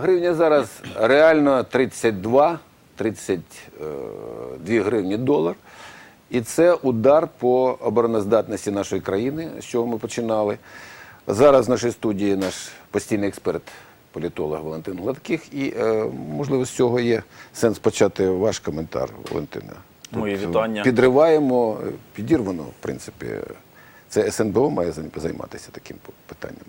Гривня зараз реально 32, 32 гривні долар. І це удар по обороноздатності нашої країни, з чого ми починали. Зараз в нашій студії наш постійний експерт, політолог Валентин Гладких. І, е, можливо, з цього є сенс почати ваш коментар, Валентина. Мої вітання. Підриваємо, е, підірвано, в принципі. Це СНБО має займатися таким питанням.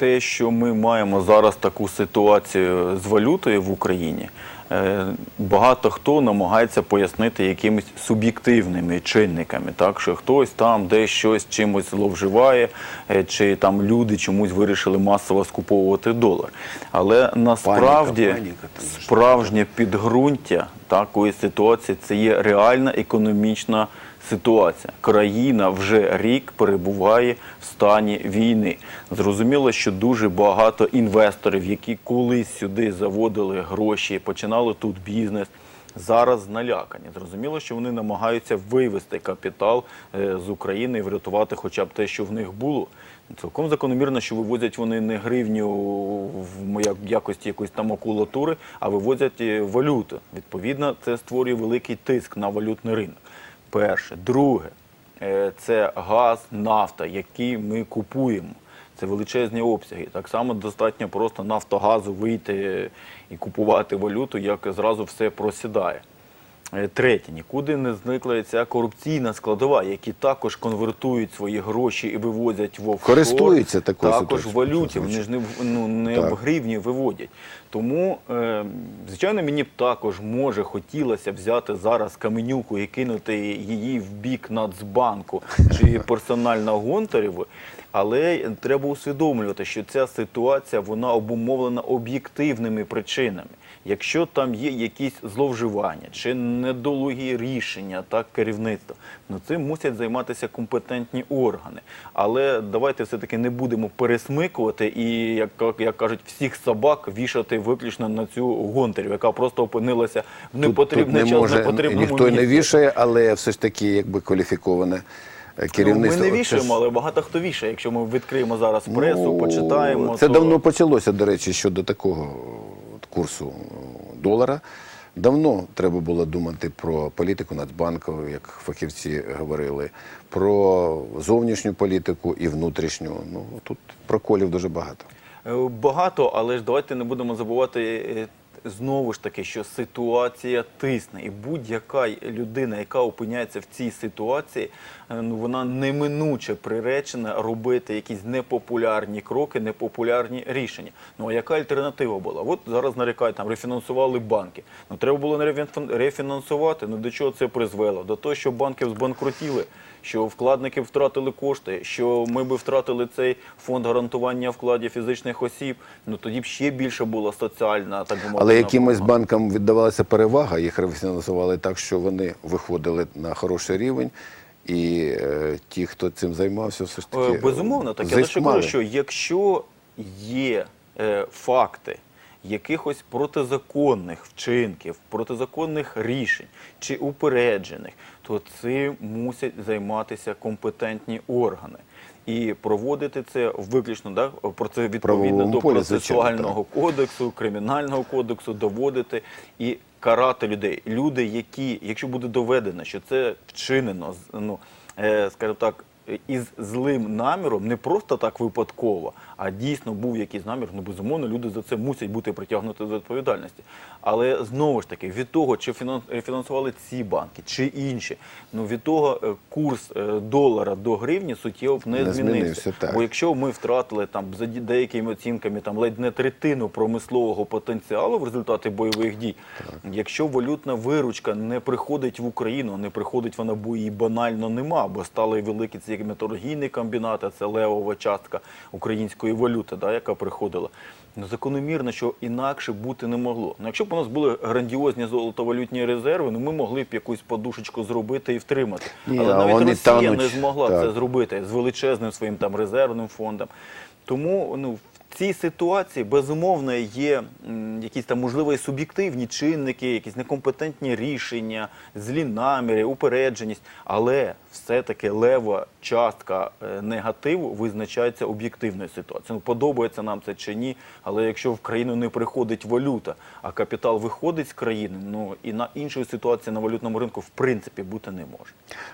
Те, що ми маємо зараз таку ситуацію з валютою в Україні, е, багато хто намагається пояснити якимись суб'єктивними чинниками, так що хтось там десь щось чимось зловживає, е, чи там люди чомусь вирішили масово скуповувати долар. Але насправді паніка, справжнє підґрунтя такої ситуації це є реальна економічна ситуація. Країна вже рік перебуває в стані війни. Зрозуміло, що дуже багато інвесторів, які колись сюди заводили гроші, починали тут бізнес. Зараз налякані. Зрозуміло, що вони намагаються вивести капітал е, з України і врятувати хоча б те, що в них було. Цілком закономірно, що вивозять вони не гривню в як- якості якоїсь там макулатури, а вивозять е, валюту. Відповідно, це створює великий тиск на валютний ринок. Перше. Друге, е, це газ, нафта, який ми купуємо. Це величезні обсяги. Так само достатньо просто нафтогазу вийти і купувати валюту, як зразу все просідає. Е, Третє, нікуди не зникла ця корупційна складова, які також конвертують свої гроші і вивозять в офшор. Користуються такою також в валюті. Вони ж не, в- ну, не Так. в гривні виводять. Тому, е, звичайно, мені б також може хотілося взяти зараз каменюку і кинути її в бік Нацбанку чи персонально Гонтарєву. Але треба усвідомлювати, що ця ситуація вона обумовлена об'єктивними причинами. Якщо там є якісь зловживання чи недолугі рішення так керівництва, ну цим мусять займатися компетентні органи. Але давайте все-таки не будемо пересмикувати і, як, як кажуть, всіх собак вішати виключно на цю гонтарю, яка просто опинилася в непотрібний не час, може, непотрібному ніхто й не вішає, але все ж таки якби кваліфіковане керівництво. Ну, ми не вішаємо, але багато хто вішає. Якщо ми відкриємо зараз пресу, Ну, почитаємо. Це то... давно почалося, до речі, щодо такого курсу е, долара. Давно треба було думати про політику Нацбанку, як фахівці говорили, про зовнішню політику і внутрішню. Ну тут проколів дуже багато. Е, Багато, але ж давайте не будемо забувати е, знову ж таки, що ситуація тисне, і будь-яка людина, яка опиняється в цій ситуації, е, ну вона неминуче приречена робити якісь непопулярні кроки, непопулярні рішення. Ну а яка альтернатива була? От зараз нарікають там рефінансували банки. Ну треба було не рефін- рефінансувати. Ну до чого це призвело? До того, що банки збанкрутіли. Що вкладники втратили кошти, що ми би втратили цей фонд гарантування вкладів фізичних осіб, ну тоді б ще більше була соціальна, так би мовити. Але якимось банкам віддавалася перевага, їх рефінансували так, що вони виходили на хороший рівень. І е, ті, хто цим займався, все ж Е, таки Безумовно, так я лише кажу, що якщо є е, факти якихось протизаконних вчинків, протизаконних рішень чи упереджених, то цим мусять займатися компетентні органи. І проводити це виключно да, про це відповідно до процесуального кодексу, кримінального кодексу доводити і карати людей. Люди, які, якщо буде доведено, що це вчинено, ну е, скажімо так. Із злим наміром, не просто так випадково, а дійсно був якийсь намір. Ну безумовно, люди за це мусять бути притягнуті до відповідальності. Але знову ж таки, від того, чи фінан- рефінансували ці банки, чи інші, ну від того е, курс е, долара до гривні суттєво не, Не змінився. змінився, так. Бо якщо ми втратили там за деякими оцінками там ледь не третину промислового потенціалу в результаті бойових дій, якщо валютна виручка не приходить в Україну, не приходить вона, бо її банально нема, бо стали великі ці металургійні комбінати, це левова частка української валюти, да, яка приходила. Ну, закономірно, що інакше бути не могло. Ну, якщо б у нас були грандіозні золотовалютні резерви, ну ми могли б якусь подушечку зробити і втримати. Ні, Але навіть Росія тануть, не змогла так. це зробити з величезним своїм там резервним фондом. Тому ну, в цій ситуації безумовно є м, якісь там можливо і суб'єктивні чинники, якісь некомпетентні рішення, злі наміри, упередженість, але все-таки лева частка е, негативу визначається об'єктивною ситуацією. Ну, подобається нам це чи ні, але якщо в країну не приходить валюта, а капітал виходить з країни, ну і на іншої ситуації на валютному ринку в принципі бути не може.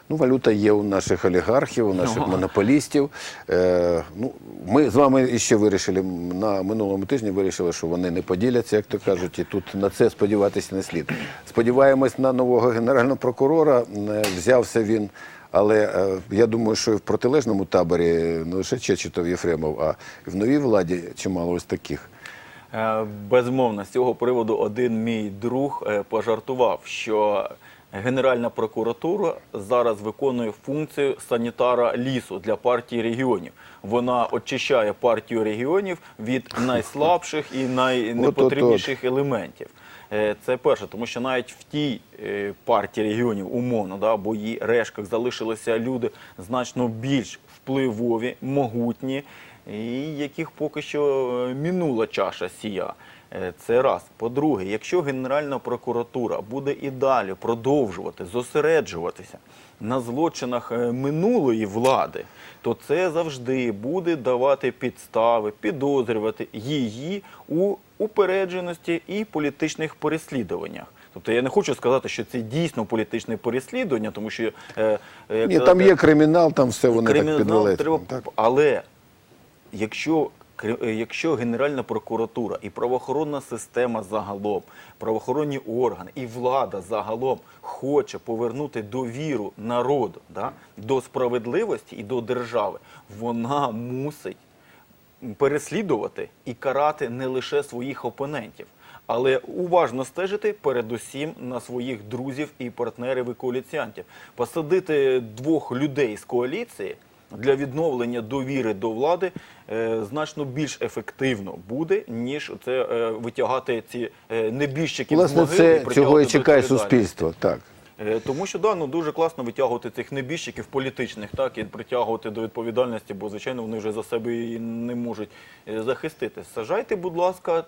Ну, валюта є у наших олігархів, у наших Ага. монополістів. Е, ну, ми з вами ще вирішили на минулому тижні, вирішили, що вони не поділяться, як то кажуть, і тут на це сподіватися не слід. Сподіваємось на нового генерального прокурора. Е, Взявся він. Але е, я думаю, що і в протилежному таборі не лише Чечетов Єфремов, а і в новій владі чимало ось таких. Е, Безмовно, з цього приводу один мій друг е, пожартував, що Генеральна прокуратура зараз виконує функцію санітара лісу для партії регіонів. Вона очищає партію регіонів від найслабших і найнепотрібніших елементів. Е, Це перше, тому що навіть в тій е, партії регіонів, умовно, да, бо її решках залишилися люди значно більш впливові, могутні, і яких поки що мінула минула чаша сія. Е, Це раз. По-друге, якщо Генеральна прокуратура буде і далі продовжувати зосереджуватися на злочинах е, минулої влади, то це завжди буде давати підстави, підозрювати її у упередженості і політичних переслідуваннях. Тобто я не хочу сказати, що це дійсно політичне переслідування, тому що е, е, Ні, там є кримінал, там все вони так кримінал підвели. треба, Так. але якщо Якщо Генеральна прокуратура і правоохоронна система загалом, правоохоронні органи і влада загалом хоче повернути довіру народу да, до справедливості і до держави, вона мусить переслідувати і карати не лише своїх опонентів, але уважно стежити передусім на своїх друзів і партнерів і коаліціантів. Посадити двох людей з коаліції для відновлення довіри до влади е, значно більш ефективно буде, ніж це е, витягати ці небіжчиків з могил і це цього і чекає суспільство. Так. Е, Тому що да, ну дуже класно витягувати цих небіжчиків політичних, так і притягувати до відповідальності, бо звичайно вони вже за себе і не можуть захистити. Сажайте, будь ласка,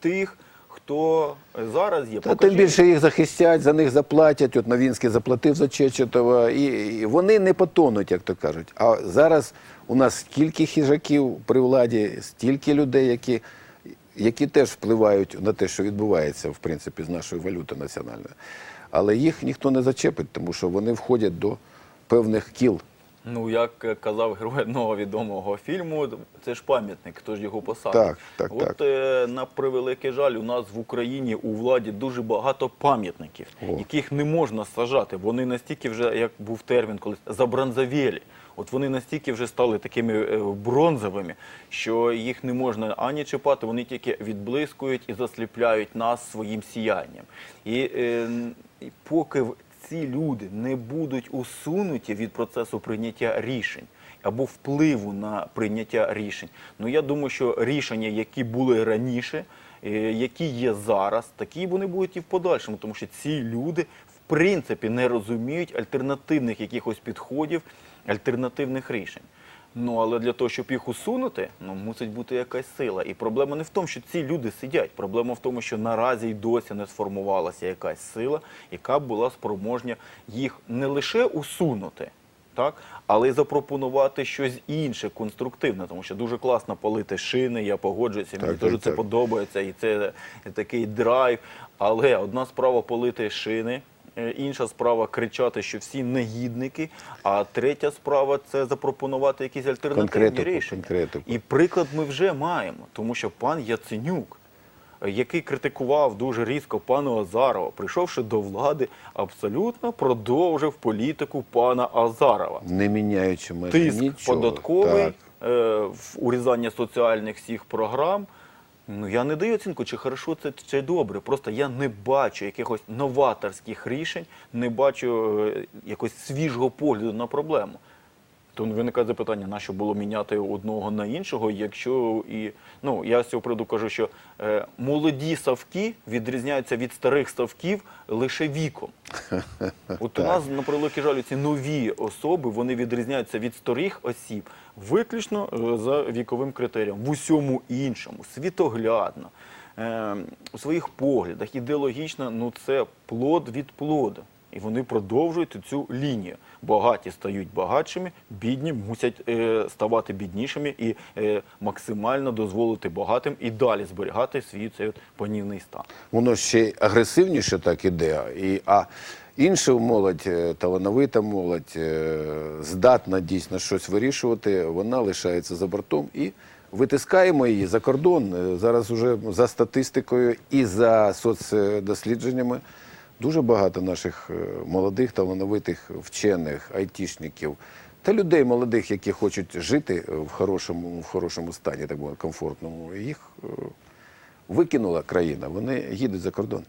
тих, хто зараз є. Та тим більше їх захистять, за них заплатять. От Новінський заплатив за Чечетова, і, і вони не потонуть, як то кажуть. А зараз у нас стільки хижаків при владі, стільки людей, які, які теж впливають на те, що відбувається в принципі з нашою валютою національною. Але їх ніхто не зачепить, тому що вони входять до певних кіл. Ну, як казав герой одного відомого фільму, це ж пам'ятник, хто ж його посадить. Так, так, От так. е, на превеликий жаль, у нас в Україні у владі дуже багато пам'ятників, О. яких не можна сажати. Вони настільки вже, як був термін колись, забронзавєлі. От вони настільки вже стали такими е, бронзовими, що їх не можна ані чіпати, вони тільки відблискують і засліпляють нас своїм сіянням. І, е, і поки ці люди не будуть усунуті від процесу прийняття рішень або впливу на прийняття рішень, ну я думаю, що рішення, які були раніше, е, які є зараз, такі вони будуть і в подальшому, тому що ці люди в принципі не розуміють альтернативних якихось підходів, альтернативних рішень. Ну але для того, щоб їх усунути, ну мусить бути якась сила. І проблема не в тому, що ці люди сидять. Проблема в тому, що наразі й досі не сформувалася якась сила, яка б була спроможня їх не лише усунути, так, але й запропонувати щось інше, конструктивне, тому що дуже класно палити шини. Я погоджуюся, мені Так, дуже так, це так. подобається, і це такий драйв. Але одна справа палити шини. Е, Інша справа кричати, що всі негідники. А третя справа це запропонувати якісь альтернативні Конкретику, рішення. конкретику. І приклад ми вже маємо, тому що пан Яценюк, який критикував дуже різко пана Азарова, прийшовши до влади, абсолютно продовжив політику пана Азарова Не міняючи майже тиск нічого. податковий, Так. е, урізання соціальних всіх програм. Ну я не даю оцінку, чи хорошо це чи добре. Просто я не бачу якихось новаторських рішень, не бачу е, якогось свіжого погляду на проблему. То виникає запитання, на що було міняти одного на іншого, якщо і ну я з цього приводу кажу, що е, молоді савки відрізняються від старих ставків лише віком. От у нас на превеликий жаль, ці нові особи вони відрізняються від старих осіб виключно е, за віковим критерієм. В усьому іншому, світоглядно, е, у своїх поглядах, ідеологічно, ну це плод від плоду. І вони продовжують цю лінію. Багаті стають багатшими, бідні мусять е, ставати біднішими і е, максимально дозволити багатим і далі зберігати свій цей от панівний стан. Воно ще агресивніше так іде. І, а інша молодь, е, талановита молодь, е, здатна дійсно щось вирішувати, вона лишається за бортом і витискаємо її за кордон. Е, Зараз уже за статистикою і за соцдослідженнями дуже багато наших молодих, талановитих вчених, айтішників. Та людей молодих, які хочуть жити в хорошому, в хорошому стані, так мовити, комфортному, їх викинула країна, вони їдуть за кордон.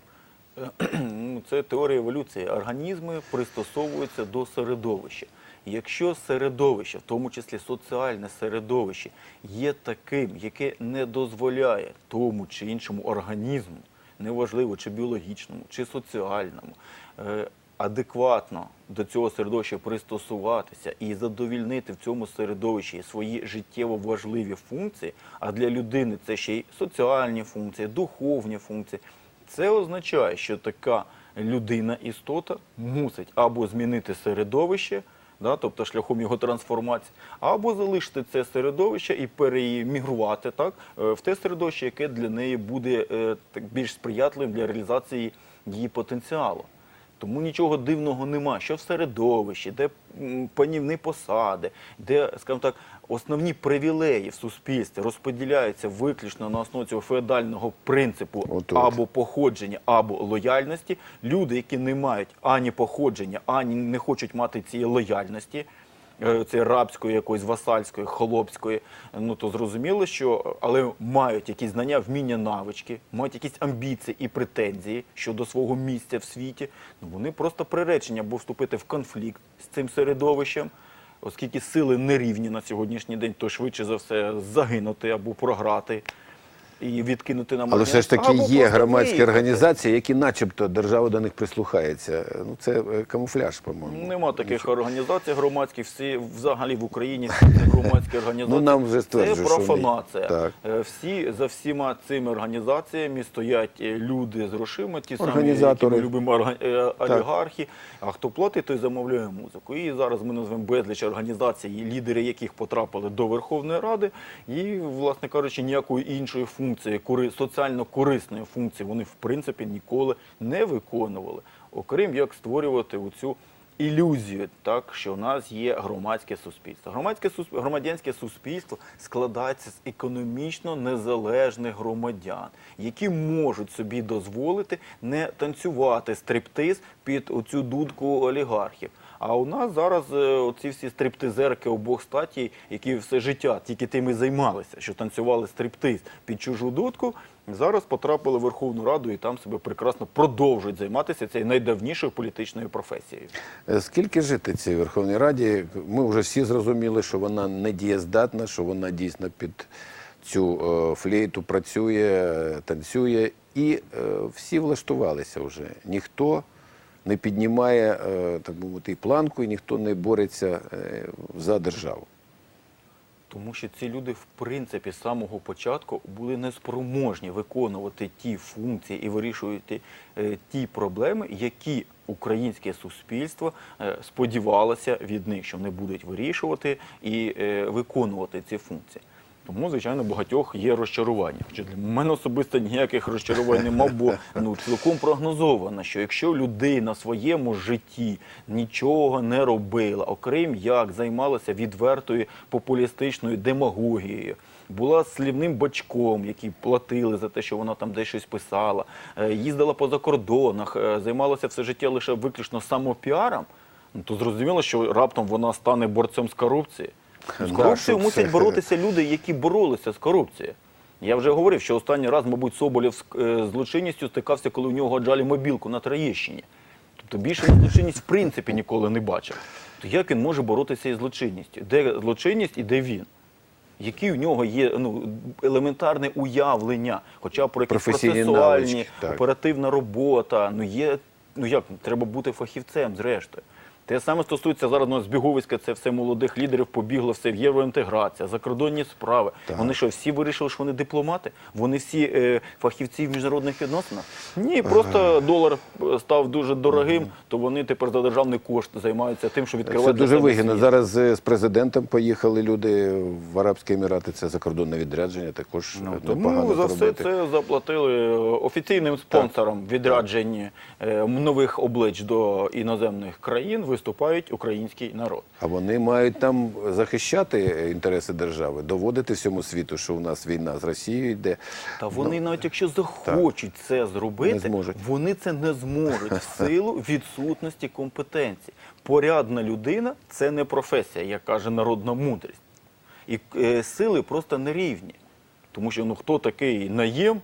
Це теорія еволюції. Організми пристосовуються до середовища. Якщо середовище, в тому числі соціальне середовище, є таким, яке не дозволяє тому чи іншому організму, неважливо чи біологічному, чи соціальному, е, адекватно до цього середовища пристосуватися і задовільнити в цьому середовищі свої життєво важливі функції, а для людини це ще й соціальні функції, духовні функції. Це означає, що така людина, істота мусить або змінити середовище, да, тобто шляхом його трансформації, або залишити це середовище і перемігрувати так, е, в те середовище, яке для неї буде е, так, більш сприятливим для реалізації її потенціалу. Тому нічого дивного нема, що в середовищі, де панівні посади, де, скажімо так, основні привілеї в суспільстві розподіляються виключно на основі цього феодального принципу Отут. або походження, або лояльності. Люди, які не мають ані походження, ані не хочуть мати цієї лояльності, цієї рабської, якоїсь васальської, холопської, ну то зрозуміло, що але мають якісь знання, вміння, навички, мають якісь амбіції і претензії щодо свого місця в світі. Ну вони просто приречені або вступити в конфлікт з цим середовищем. Оскільки сили нерівні на сьогоднішній день, то швидше за все загинути або програти і відкинути на Але все ж таки або є громадські виїхати. організації, які начебто держава до них прислухається. Ну це е, камуфляж, по-моєму. Нема таких організацій громадських, всі взагалі в Україні громадські організації. Ну, нам вже це профанація. Е, Всі за всіма цими організаціями стоять е, люди з грошима, ті самі, які ми любимо олігархи. А хто платить, той замовляє музику. І зараз ми назвемо безліч організацій, лідери яких потрапили до Верховної Ради, і, власне кажучи, ніякої іншої функції, кори- соціально корисної функції вони в принципі ніколи не виконували, окрім як створювати оцю ілюзію, так що в нас є громадське суспільство. Громадське громадянське суспільство складається з економічно незалежних громадян, які можуть собі дозволити не танцювати стриптиз під оцю дудку олігархів. А у нас зараз е, оці всі стриптизерки обох статі, які все життя тільки тим і займалися, що танцювали стриптиз під чужу дудку, зараз потрапили в Верховну Раду і там себе прекрасно продовжують займатися цією найдавнішою політичною професією. Е, Скільки жити цій Верховній Раді? Ми вже всі зрозуміли, що вона не дієздатна, що вона дійсно під цю е, флейту працює, танцює, і всі влаштувалися вже. Ніхто не піднімає е, так би мовити, планку, і ніхто не бореться е, за державу. Тому що ці люди, в принципі, з самого початку були неспроможні виконувати ті функції і вирішувати е, ті проблеми, які українське суспільство сподівалося від них, що вони будуть вирішувати і виконувати ці функції. Тому, звичайно, багатьох є розчарування. Хоча для мене особисто ніяких розчарувань нема, бо ну цілком прогнозовано, що якщо людина в своєму житті нічого не робила, окрім як займалася відвертою популістичною демагогією, була слівним бачком, який платили за те, що вона там десь щось писала, е, їздила по закордонах, е, займалася все життя лише виключно самопіаром, ну то зрозуміло, що раптом вона стане борцем з корупцією. З корупцією щоб мусять це- боротися люди, які боролися з корупцією. Я вже говорив, що останній раз, мабуть, Соболєв з е, злочинністю стикався, коли у нього отжали мобілку на Троєщині. Тобто більше злочинність в принципі ніколи не бачив. То як він може боротися із злочинністю? Де злочинність і де він? Які у нього є ну, елементарне уявлення, хоча про якісь процесуальні, навички, оперативна робота. Ну є, ну як треба бути фахівцем, зрештою. Те саме стосується зараз ну, збіговиська, це все молодих лідерів побігло все в євроінтеграція, закордонні справи. Так. Вони що, всі вирішили, що вони дипломати? Вони всі е, фахівці в міжнародних відносинах? Ні, просто долар е, став дуже дорогим, то вони тепер за державний кошт займаються тим, що відкривають Це дуже вигідно. Зараз е, з президентом поїхали люди в Арабські Емірати. Це закордонне відрядження. Також Ну, е, тому непогано за все це заплатили е, офіційним спонсором відряджень е, нових облич до іноземних країн виступають український народ. А вони мають там захищати інтереси держави, доводити всьому світу, що у нас війна з Росією йде. Та вони Ну, навіть якщо захочуть це зробити, Не вони це не зможуть в силу відсутності компетенції. Порядна людина це не професія, як каже народна мудрість. І е, сили просто нерівні. Тому що ну хто такий наєм,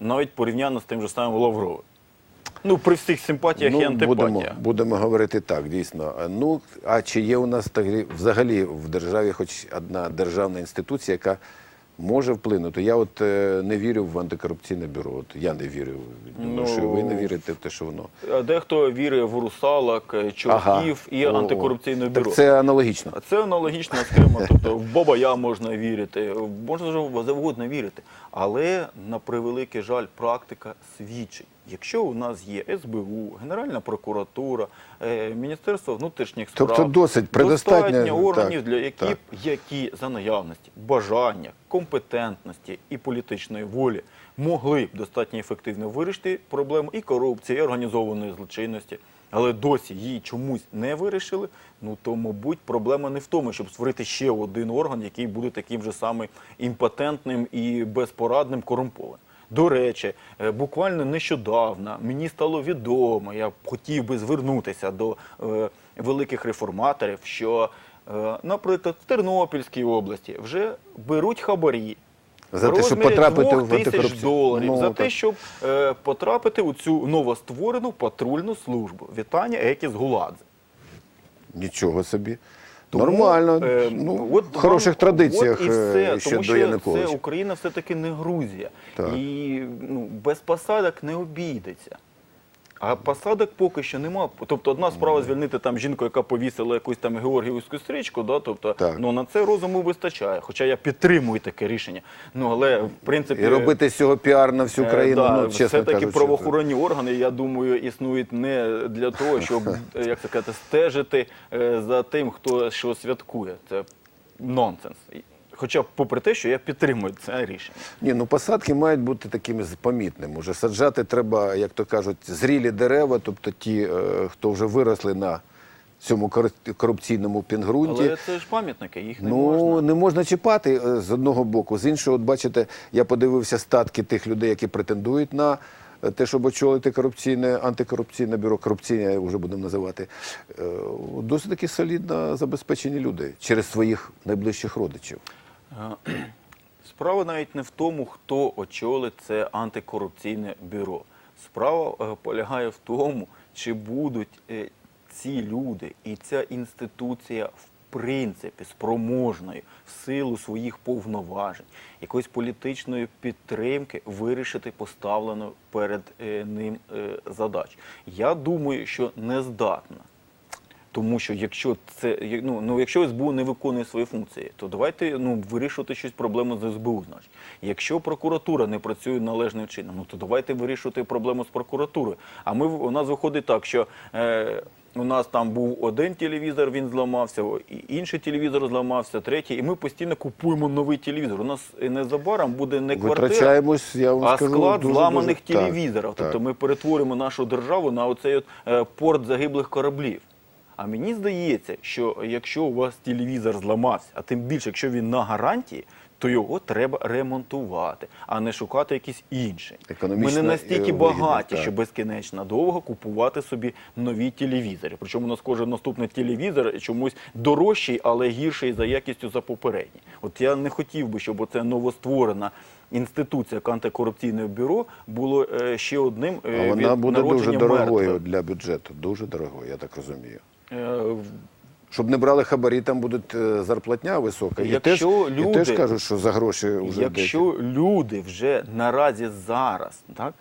навіть порівняно з тим же самим Лавровим. Ну, при всіх симпатіях і антипатіях. Ну, будемо, будемо говорити так, дійсно. Ну, а чи є у нас взагалі- взагалі в державі хоч одна державна інституція, яка може вплинути? Я от е, не вірю в антикорупційне бюро. От я не вірю. Думаю, Ну, що ви не вірите в те, що воно. А Дехто вірить в русалок, е, чорків і О, антикорупційне так бюро. Це аналогічно. А це аналогічна схема. Тобто в Бабая можна вірити, можна завгодно вірити. Але на превеликий жаль, практика свідчить. Якщо у нас є СБУ, Генеральна прокуратура, е, Міністерство внутрішніх справ, Тобто досить, достатньо органів, так, для які, так. які за наявності бажання, компетентності і політичної волі могли б достатньо ефективно вирішити проблему і корупції, і організованої злочинності, але досі її чомусь не вирішили. Ну то, мабуть, проблема не в тому, щоб створити ще один орган, який буде таким же самим імпотентним і безпорадним корумпованим. До речі, е, буквально нещодавно мені стало відомо, я хотів би звернутися до е, великих реформаторів, що, е, наприклад, в Тернопільській області вже беруть хабарі. За те, щоб потрапити в тисяч доларів Ну, за те, щоб е, потрапити у цю новостворену патрульну службу. Вітання Екіс Гуладзе. Нічого собі. Тому, Нормально. е, ну, от в хороших вам- традиціях от і все, ще тому що Януковича. це Україна все-таки не Грузія. Так. І ну, без посадок не обійдеться. А посадок поки що нема. Тобто одна справа звільнити там жінку, яка повісила якусь там георгіївську стрічку, да? тобто, Так. ну, на це розуму вистачає. Хоча я підтримую таке рішення. Ну, але, в принципі, І робити з цього піар на всю Е, країну, да, ну, чесно все-таки кажучи. правоохоронні органи, я думаю, існують не для того, щоб е, як це сказати, стежити е, за тим, хто що святкує. Це нонсенс. Хоча, попри те, що я підтримую це рішення. Ні, ну посадки мають бути такими помітними. Уже саджати треба, як то кажуть, зрілі дерева, тобто ті, е, хто вже виросли на цьому корупційному пінгрунті. Але це ж пам'ятники, їх не ну, можна. не можна чіпати е, з одного боку. З іншого, от бачите, я подивився статки тих людей, які претендують на е, те, щоб очолити корупційне, антикорупційне бюро, корупційне вже будемо називати. Досить таки солідно забезпечені люди через своїх найближчих родичів. Справа навіть не в тому, хто очолить це антикорупційне бюро. Справа е, полягає в тому, чи будуть е, ці люди і ця інституція в принципі спроможною в силу своїх повноважень, якоїсь політичної підтримки вирішити поставлену перед е, ним е, задач. Я думаю, що не здатна. Тому що якщо це ну, ну якщо СБУ не виконує свої функції, то давайте ну вирішувати щось проблему з СБУ. Значить, якщо прокуратура не працює належним чином, ну то давайте вирішувати проблему з прокуратурою. А ми у нас виходить так, що е, у нас там був один телевізор, він зламався, інший телевізор зламався, третій, і ми постійно купуємо новий телевізор. У нас незабаром буде не квартира, я вам а скажу, склад дуже, зламаних дуже- телевізорів. так. Тобто ми перетворимо нашу державу на оцей от, е, порт загиблих кораблів. А мені здається, що якщо у вас телевізор зламався, а тим більше, якщо він на гарантії, то його треба ремонтувати, а не шукати якийсь інший. Ми не е, настільки багаті, так. що безкінечно довго купувати собі нові телевізори. Причому у нас кожен наступний телевізор чомусь дорожчий, але гірший за якістю за попередній. От я не хотів би, щоб оце новостворена інституція як антикорупційне бюро було е, ще одним е, А вона від буде дуже дорогою мертвих. для бюджету. Дуже дорогою, я так розумію. Е, Щоб не брали хабарі, там буде зарплатня висока. Теж, Якщо і люди- теж кажуть, що за гроші вже Якщо люди вже наразі зараз так,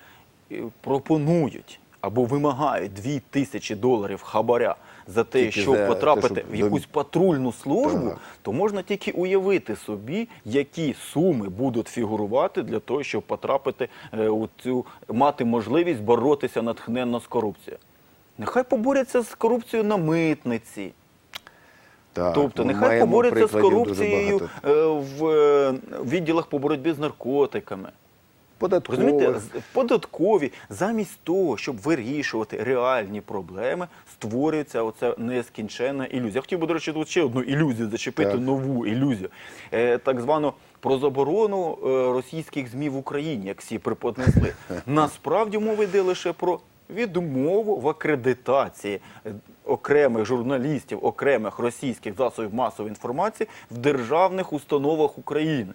пропонують або вимагають 2 тисячі доларів хабаря за те, Тільки щоб за те, потрапити щоб в якусь патрульну службу, Так. то можна тільки уявити собі, які суми будуть фігурувати для того, щоб потрапити е, у цю мати можливість боротися натхненно з корупцією. Нехай поборються з корупцією на митниці. Так, Тобто, нехай маємо поборються з корупцією е, в е, відділах по боротьбі з наркотиками. Розумієте, податкові замість того, щоб вирішувати реальні проблеми, створюється оця нескінченна ілюзія. Я хотів би, до речі, тут ще одну ілюзію зачепити, Так. нову ілюзію. Е, так звану про заборону е, російських ЗМІ в Україні, як всі приподнесли. Насправді мова йде лише про відмову в акредитації е, окремих журналістів, окремих російських засобів масової інформації в державних установах України.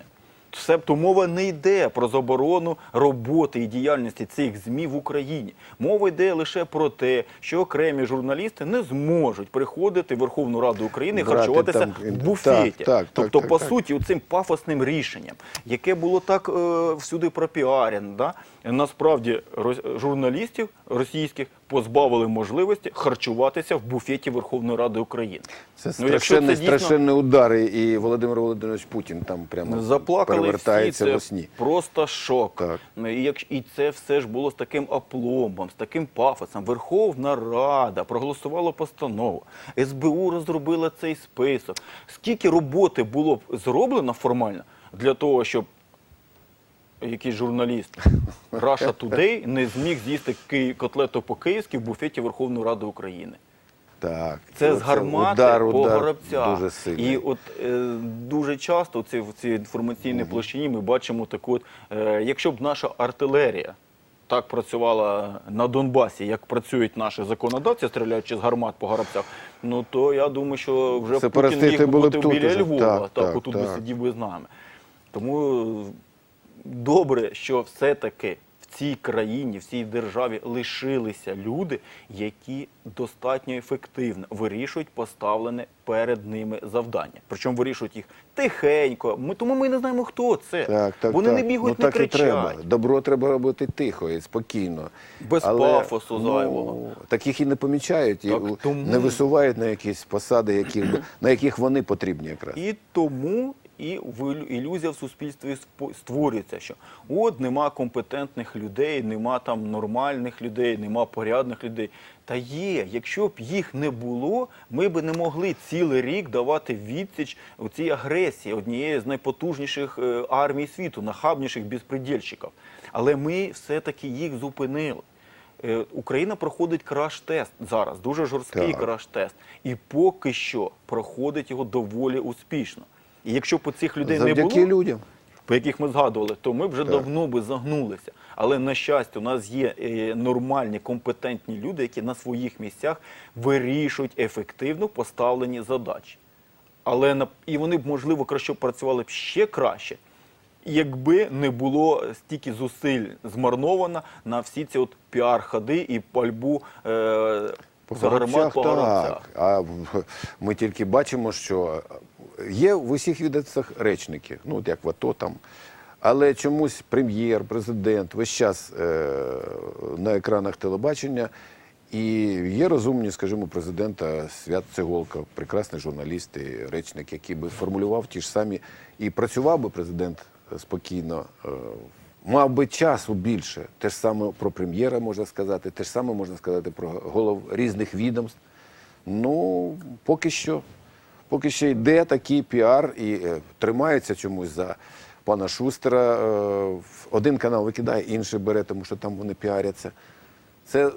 Себто мова не йде про заборону роботи і діяльності цих ЗМІ в Україні. Мова йде лише про те, що окремі журналісти не зможуть приходити в Верховну Раду України і харчуватися там, в буфеті. так, так, тобто, так, по так. суті, цим пафосним рішенням, яке було так е, всюди пропіарено, да? Насправді журналістів російських позбавили можливості харчуватися в буфеті Верховної Ради України. Це Ну, якщо це дійсно- страшенний удар, і Володимир Володимирович Путін там прямо Заплакали перевертається всі, це сні. просто шок. Так. Ну, І, як, і це все ж було з таким апломбом, з таким пафосом. Верховна Рада проголосувала постанову. СБУ розробила цей список. Скільки роботи було зроблено формально для того, щоб якийсь журналіст Russia Today не зміг з'їсти котлету по-київськи в буфеті Верховної Ради України. Так, Це з гармати удар, по удар горобцях. Дуже сильний. І от е, дуже часто в цій, в цій інформаційній площині ми бачимо таку, от, е, якщо б наша артилерія так працювала на Донбасі, як працюють наші законодавці, стріляючи з гармат по горобцях, ну то я думаю, що вже Путін міг були б бути тут біля уже. Львова, Так, так, так, отут би сидів би з нами. Тому добре, що все-таки в цій країні, в цій державі лишилися люди, які достатньо ефективно вирішують поставлене перед ними завдання. Причому вирішують їх тихенько. Ми тому ми не знаємо, хто це. Так, так, Вони так. не бігають, ну, не так і треба. Добро треба робити тихо і спокійно. Без пафосу зайвого. Ну, таких і не помічають, і Так у- тому- не висувають на якісь посади, які, на яких вони потрібні якраз. І тому і ілюзія в суспільстві створюється, що от нема компетентних людей, нема там нормальних людей, нема порядних людей. Та є, якщо б їх не було, ми б не могли цілий рік давати відсіч у цій агресії однієї з найпотужніших е, армій світу, нахабніших безпредельщиків. Але ми все-таки їх зупинили. Е, Україна проходить краш-тест зараз, дуже жорсткий краш-тест. І поки що проходить його доволі успішно. І якщо б у цих людей не Завдяки було, людям. по яких ми згадували, то ми вже Так. давно би загнулися. Але на щастя, у нас є е, нормальні, компетентні люди, які на своїх місцях вирішують ефективно поставлені задачі. Але і вони б можливо краще працювали б ще краще, якби не було стільки зусиль змарновано на всі ці от піар-ходи і пальбу е, По за гармат по так. А ми тільки бачимо, що є в усіх відомствах речники, ну от як в АТО там. Але чомусь прем'єр, президент весь час е, на екранах телебачення. І є розумні, скажімо, президента Свят Цеголка, прекрасний журналіст і речник, який би формулював ті ж самі. І працював би президент е, спокійно, е, мав би часу більше. Те ж саме про прем'єра можна сказати, те ж саме можна сказати про голов різних відомств. Ну, поки що, поки ще йде такий піар і е, тримається чомусь за пана Шустера. Е, один канал викидає, інший бере, тому що там вони піаряться. Це, е,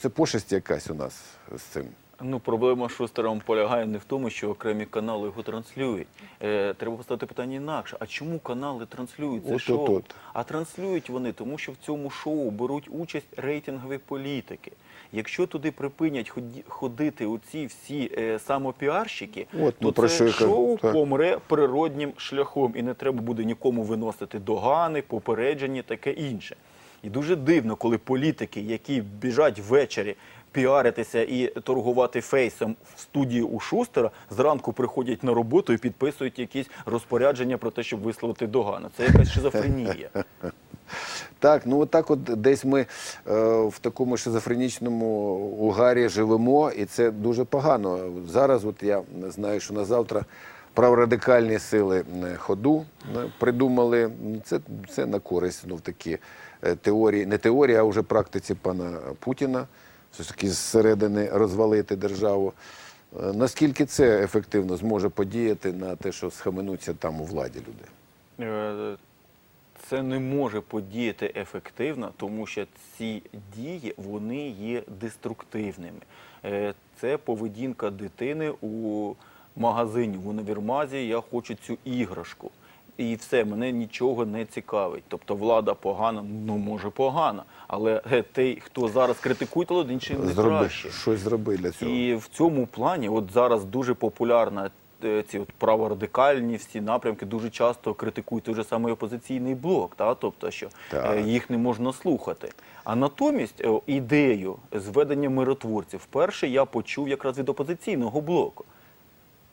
це пошесть якась у нас з цим. Ну, проблема Шустером полягає не в тому, що окремі канали його транслюють. Е, треба поставити питання інакше. А чому канали транслюють це От, шоу? от, от. А транслюють вони, тому що в цьому шоу беруть участь рейтингові політики. Якщо туди припинять ході- ходити оці всі е, самопіарщики, От, ну, то про що це я кажу, шоу так. помре природнім шляхом, і не треба буде нікому виносити догани, попередження, таке інше. І дуже дивно, коли політики, які біжать ввечері піаритися і торгувати фейсом в студії у Шустера, зранку приходять на роботу і підписують якісь розпорядження про те, щоб висловити догану. Це якась шизофренія. Так, ну от так от десь ми е, в такому шизофренічному угарі живемо, і це дуже погано. Зараз, от я знаю, що на завтра праворадикальні сили е, ходу е, придумали. Це, це на користь ну, в такі е, теорії, не теорії, а вже практиці пана Путіна. Все ж таки зсередини розвалити державу. Е, Наскільки це ефективно зможе подіяти на те, що схаменуться там у владі люди? Е, Це не може подіяти ефективно, тому що ці дії вони є деструктивними. Е, Це поведінка дитини у магазині в універмазі. Я хочу цю іграшку. І все, мене нічого не цікавить. Тобто влада погана, ну може погана, але е, той, хто зараз критикує, то іншим не Зроби, краще. щось зроби для цього. І в цьому плані, от зараз дуже популярна е, ці от праворадикальні всі напрямки дуже часто критикують той же самий опозиційний блок, та? тобто, що Так. е, їх не можна слухати. А натомість ідею зведення миротворців вперше я почув якраз від опозиційного блоку.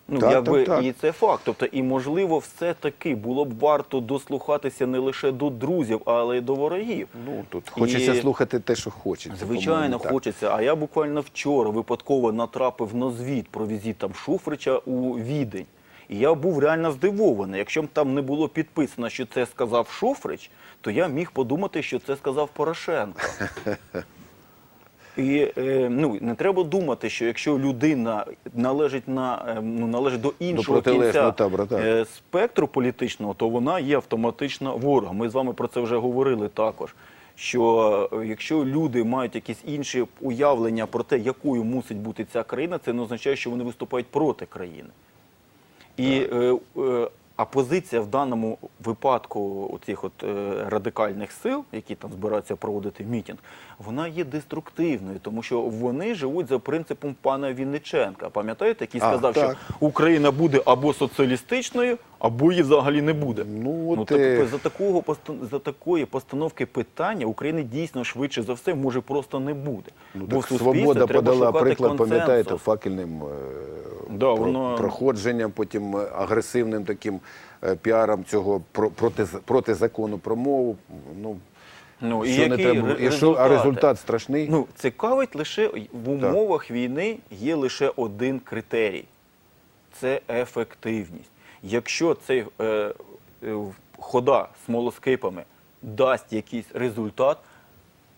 Ну, Так, якби, так, так. І це факт. Тобто, і можливо, все-таки було б варто дослухатися не лише до друзів, але й до ворогів. Ну, тут хочеться І- слухати те, що хочеться. Звичайно, хочеться. А я буквально вчора випадково натрапив на звіт про візит там Шуфрича у Відень. І я був реально здивований. Якщо б там не було підписано, що це сказав Шуфрич, то я міг подумати, що це сказав Порошенко. І е, ну не треба думати, що якщо людина належить на е, ну належить до іншого протилежного кінця табору, так. е, спектру політичного, то вона є автоматично ворогом. Ми з вами про це вже говорили також. Що якщо люди мають якісь інші уявлення про те, якою мусить бути ця країна, це не означає, що вони виступають проти країни. І е, е, а позиція в даному випадку цих от е, радикальних сил, які там збираються проводити мітінг, вона є деструктивною, тому що вони живуть за принципом пана Вінниченка. Пам'ятаєте, який сказав, а, що Україна буде або соціалістичною, або її взагалі не буде. Ну, от, так, е, за такого за такої постановки питання України дійсно швидше за все може просто не буде. Ну, Бо так Свобода треба подала приклад, пам'ятаєте, факельним е, Да, про- воно- проходженням, потім е, агресивним таким піаром цього про- проти, проти закону про мову. Ну, Ну, і що не треба, і що, а результат страшний. Ну, цікавить лише в умовах війни є лише один критерій це ефективність. Якщо цей е, е, хода смолоскипами дасть якийсь результат,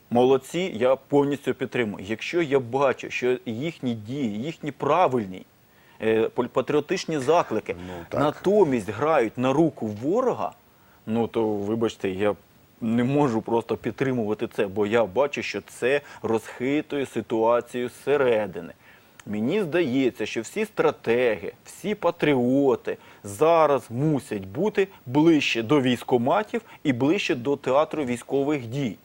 молодці, я повністю підтримую. Якщо я бачу, що їхні дії, їхні правильні е, патріотичні заклики Ну, натомість грають на руку ворога, ну то вибачте, я не можу просто підтримувати це, бо я бачу, що це розхитує ситуацію зсередини. Мені здається, що всі стратеги, всі патріоти зараз мусять бути ближче до військоматів і ближче до театру військових дій.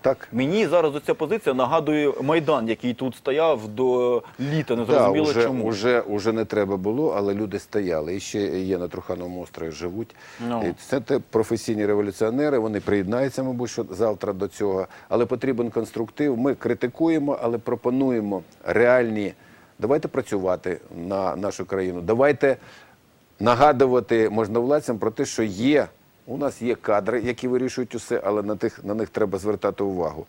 Так, Мені зараз оця позиція нагадує Майдан, який тут стояв до літа, не Да, зрозуміло уже, чому. Уже, уже не треба було, але люди стояли. І ще є на Трухановому острові живуть. Ну. І Це те професійні революціонери, вони приєднаються, мабуть, що завтра до цього. Але потрібен конструктив. Ми критикуємо, але пропонуємо реальні. Давайте працювати на нашу країну. Давайте нагадувати можновладцям про те, що є. У нас є кадри, які вирішують усе, але на, тих, на них треба звертати увагу.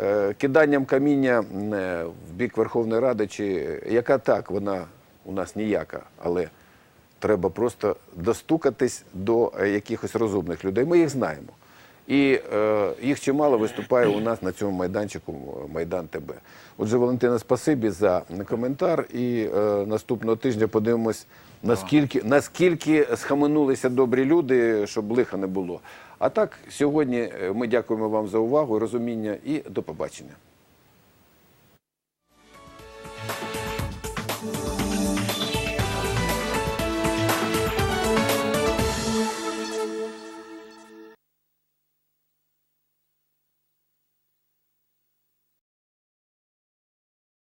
Е, киданням каміння е, в бік Верховної Ради, чи яка так, вона у нас ніяка, але треба просто достукатись до е, якихось розумних людей. Ми їх знаємо. І е, їх чимало виступає у нас на цьому майданчику Майдан ТБ. Отже, Валентина, спасибі за коментар. І е, наступного тижня подивимось, наскільки, наскільки схаменулися добрі люди, щоб лиха не було. А так, сьогодні е, ми дякуємо вам за увагу, розуміння і до побачення.